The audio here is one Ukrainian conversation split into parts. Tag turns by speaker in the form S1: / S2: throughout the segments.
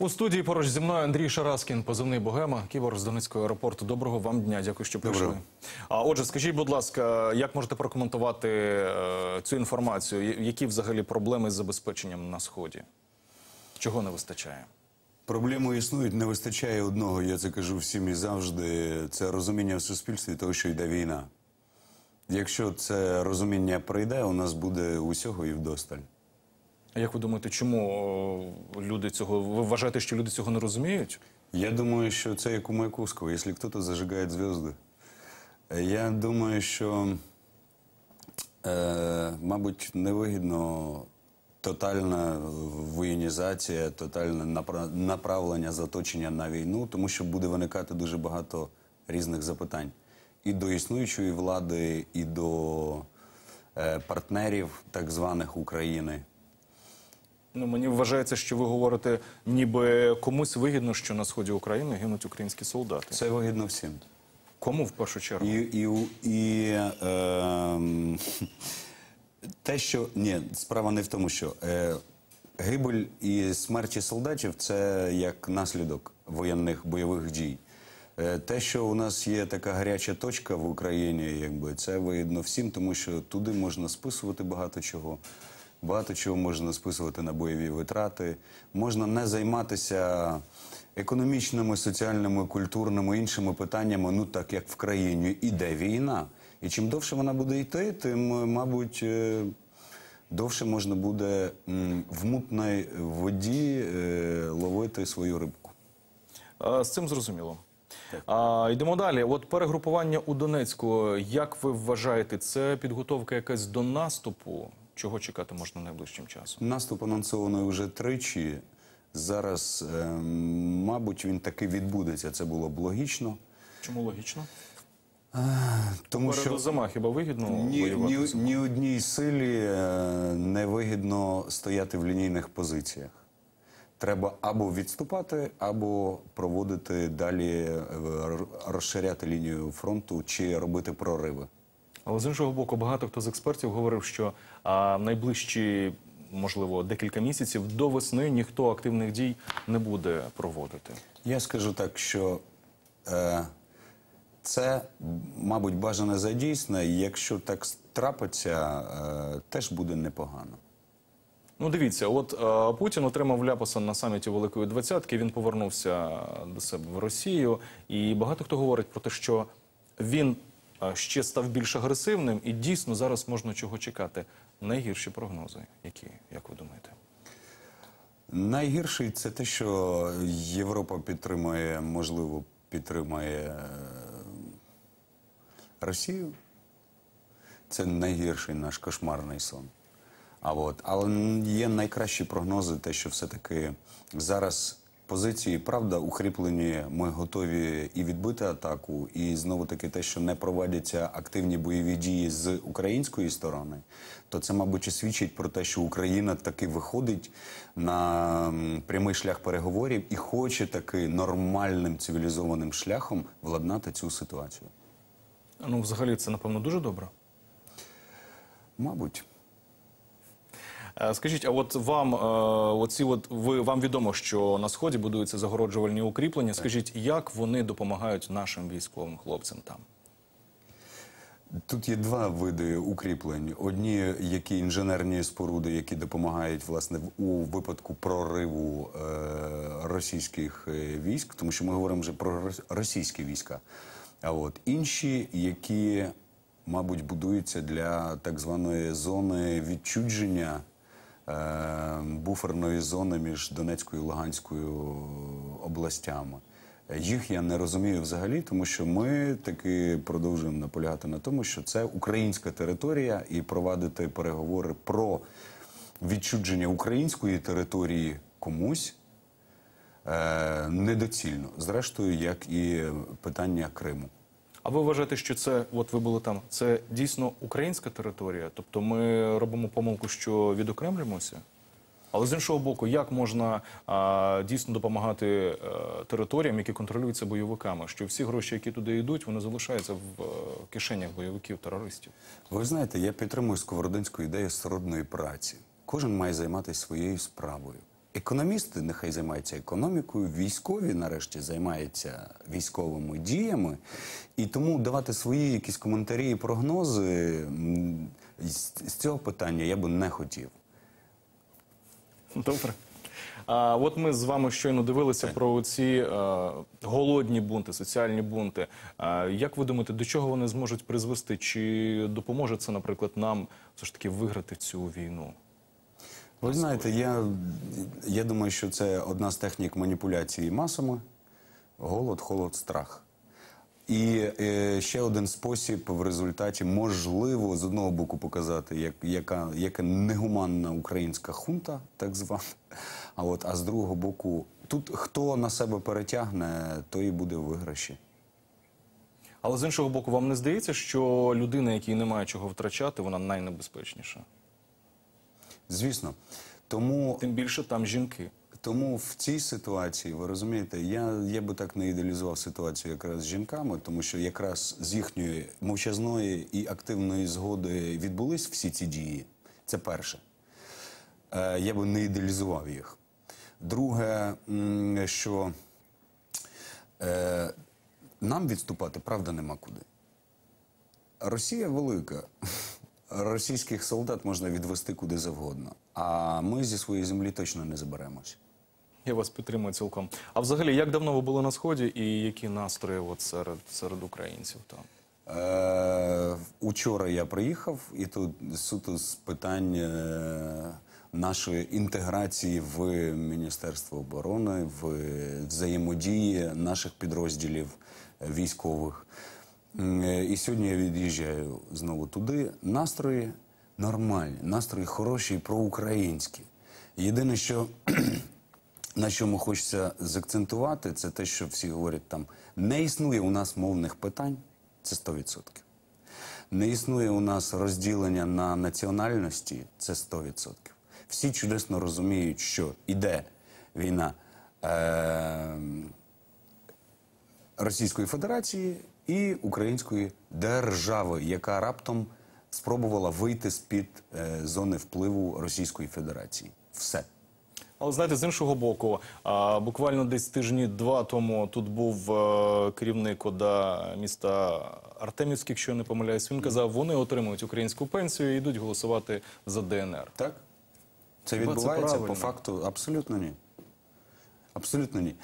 S1: У студії поруч зі мною Андрій Шараскін, позивний Богема, кібор з Донецького аеропорту. Доброго вам дня. Дякую, що прийшли.
S2: Доброго.
S1: А отже, скажіть, будь ласка, як можете прокоментувати е, цю інформацію? Які взагалі проблеми з забезпеченням на сході? Чого не вистачає?
S2: Проблеми існують, не вистачає одного, я це кажу всім і завжди. Це розуміння в суспільстві того, що йде війна. Якщо це розуміння прийде, у нас буде усього і вдосталь.
S1: Як ви думаєте, чому люди цього ви вважаєте, що люди цього не розуміють?
S2: Я думаю, що це як у Маяковського, якщо хтось зажигає зв'язки. Я думаю, що, е, мабуть, невигідно тотальна воєнізація, тотальне напра- направлення заточення на війну, тому що буде виникати дуже багато різних запитань і до існуючої влади, і до е, партнерів так званих України.
S1: Ну мені вважається, що ви говорите, ніби комусь вигідно, що на сході України гинуть українські солдати.
S2: Це вигідно всім.
S1: Кому в першу чергу?
S2: І, і, і ем, те, що ні, справа не в тому, що е, гибель і смерті солдатів це як наслідок воєнних бойових дій. Е, те, що у нас є така гаряча точка в Україні, якби це видно всім, тому що туди можна списувати багато чого. Багато чого можна списувати на бойові витрати. Можна не займатися економічними, соціальними, культурними іншими питаннями, ну так як в країні іде війна. І чим довше вона буде йти, тим, е, мабуть, е, довше можна буде в мутній воді е, ловити свою рибку.
S1: З цим зрозуміло. А, йдемо далі. От перегрупування у Донецьку. Як ви вважаєте, це підготовка якась до наступу? Чого чекати можна найближчим часом?
S2: Наступ анонсований вже тричі. Зараз, е, мабуть, він таки відбудеться. Це було б логічно.
S1: Чому логічно?
S2: Тому
S1: Переду зима хіба вигідно
S2: Ні,
S1: воювати?
S2: ні, ні одній силі е, не вигідно стояти в лінійних позиціях. Треба або відступати, або проводити далі, е, розширяти лінію фронту чи робити прориви.
S1: Але з іншого боку, багато хто з експертів говорив, що а, найближчі, можливо, декілька місяців до весни ніхто активних дій не буде проводити.
S2: Я скажу так, що е, це, мабуть, бажане за дійсне. Якщо так трапиться, е, теж буде непогано.
S1: Ну, дивіться, от е, Путін отримав ляпаса на саміті Великої Двадцятки. Він повернувся до себе в Росію, і багато хто говорить про те, що він ще став більш агресивним, і дійсно зараз можна чого чекати. Найгірші прогнози, які як ви думаєте?
S2: Найгірший це те, що Європа підтримує, можливо, підтримує е, Росію. Це найгірший наш кошмарний сон. А от, але є найкращі прогнози, те, що все-таки зараз позиції, правда, укріплені, ми готові і відбити атаку, і знову таки те, що не проводяться активні бойові дії з української сторони, то це, мабуть, і свідчить про те, що Україна таки виходить на прямий шлях переговорів і хоче таки нормальним цивілізованим шляхом владнати цю ситуацію.
S1: Ну, взагалі, це напевно дуже добре.
S2: Мабуть.
S1: Е, Скажіть, а от вам е, оці от ви вам відомо, що на сході будуються загороджувальні укріплення. Скажіть, як вони допомагають нашим військовим хлопцям там?
S2: Тут є два види укріплень. Одні, які інженерні споруди, які допомагають власне в- у випадку прориву е, російських е, військ, тому що ми говоримо вже про російські війська. А от інші, які, мабуть, будуються для так званої зони відчудження. Е, Буферної зони між Донецькою і Луганською областями. Їх я не розумію взагалі, тому що ми таки продовжуємо наполягати на тому, що це українська територія, і провадити переговори про відчудження української території комусь е, недоцільно. Зрештою, як і питання Криму.
S1: А ви вважаєте, що це, от ви були там, це дійсно українська територія? Тобто ми робимо помилку, що відокремлюємося? Але з іншого боку, як можна а, дійсно допомагати е, територіям, які контролюються бойовиками? Що всі гроші, які туди йдуть, вони залишаються в е, кишенях бойовиків терористів?
S2: Ви знаєте, я підтримую сковородинську ідею сродної праці. Кожен має займатися своєю справою. Економісти нехай займаються економікою, військові нарешті займаються військовими діями, і тому давати свої якісь коментарі і прогнози з, цього питання я би не хотів.
S1: Добре. А от ми з вами щойно дивилися про ці е, голодні бунти, соціальні бунти. А як ви думаєте, до чого вони зможуть призвести? Чи допоможе це, наприклад, нам все ж таки виграти цю війну?
S2: Ви знаєте, я, я думаю, що це одна з технік маніпуляції масами: голод, холод, страх. І е, ще один спосіб в результаті можливо з одного боку показати, як, яка, яка негуманна українська хунта, так звана. А от а з другого боку, тут хто на себе перетягне, той і буде в виграші.
S1: Але з іншого боку, вам не здається, що людина, якій немає чого втрачати, вона найнебезпечніша.
S2: Звісно. Тому
S1: Тим більше там жінки.
S2: Тому в цій ситуації, ви розумієте, я, я би так не ідеалізував ситуацію якраз з жінками, тому що якраз з їхньої мовчазної і активної згоди відбулись всі ці дії. Це перше. Е, я би не ідеалізував їх. Друге, що е, нам відступати, правда, нема куди. Росія велика. Російських солдат можна відвести куди завгодно. А ми зі своєї землі точно не заберемось.
S1: Я вас підтримую цілком. А взагалі, як давно ви були на сході, і які настрої от серед, серед українців там?
S2: Е, учора я приїхав, і тут суто з питань е, нашої інтеграції в Міністерство оборони, в взаємодії наших підрозділів військових. Е, І сьогодні я від'їжджаю знову туди. Настрої нормальні, настрої хороші і проукраїнські. Єдине, що на чому хочеться закцентувати, це те, що всі говорять там, не існує у нас мовних питань, це 100%. Не існує у нас розділення на національності, це 100%. Всі чудесно розуміють, що іде війна е- Російської Федерації і Української держави, яка раптом спробувала вийти з-під е, зони впливу Російської Федерації. Все.
S1: Але знаєте, з іншого боку, а, буквально десь тижні два тому тут був е, керівник ОДА міста Артемівських, якщо я не помиляюсь. Він казав, вони отримують українську пенсію і йдуть голосувати за ДНР.
S2: Так? Це
S1: Хіба це
S2: відбувається по факту? Абсолютно ні. Абсолютно ні.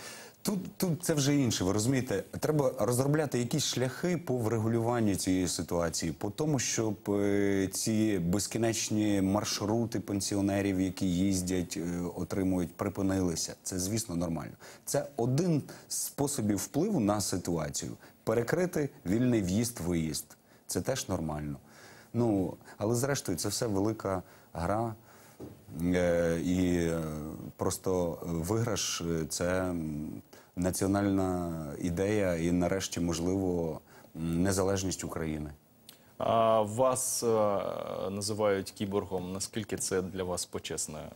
S2: Тут, тут це вже інше. Ви розумієте, треба розробляти якісь шляхи по врегулюванню цієї ситуації, по тому, щоб е, ці безкінечні маршрути пенсіонерів, які їздять, е, отримують, припинилися. Це, звісно, нормально. Це один з способів впливу на ситуацію. Перекрити вільний в'їзд-виїзд. Це теж нормально. Ну, але зрештою, це все велика гра. Е, І просто виграш це національна ідея, і нарешті, можливо, незалежність України.
S1: А вас е, називають кіборгом. Наскільки це для вас почесне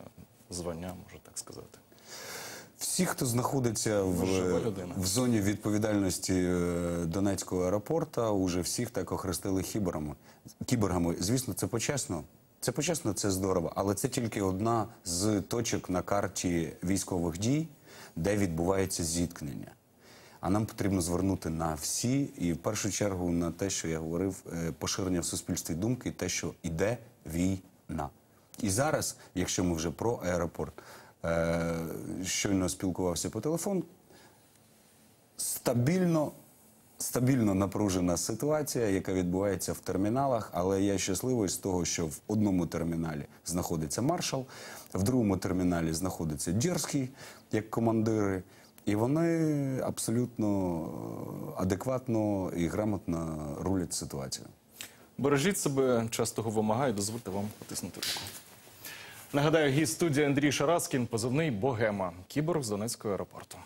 S1: звання, можна так сказати?
S2: Всі, хто знаходиться в, в зоні відповідальності е, Донецького аеропорта, уже всіх так охрестили хіборами. кіборгами. Звісно, це почесно. Це почесно, це здорово, але це тільки одна з точок на карті військових дій, де відбувається зіткнення. А нам потрібно звернути на всі, і в першу чергу на те, що я говорив, е, поширення в суспільстві думки, те, що іде війна. І зараз, якщо ми вже про аеропорт, е, щойно спілкувався по телефону, стабільно, стабільно напружена ситуація, яка відбувається в терміналах. Але я щасливий з того, що в одному терміналі знаходиться маршал, в другому терміналі знаходиться Дєрський як командири. І вони абсолютно е, адекватно і грамотно рулять ситуацію.
S1: Бережіть себе, часто вимагаю, дозвольте вам потиснути руку. Нагадаю, гість студії Андрій Шараскін, позивний Богема, кіборг з Донецького аеропорту.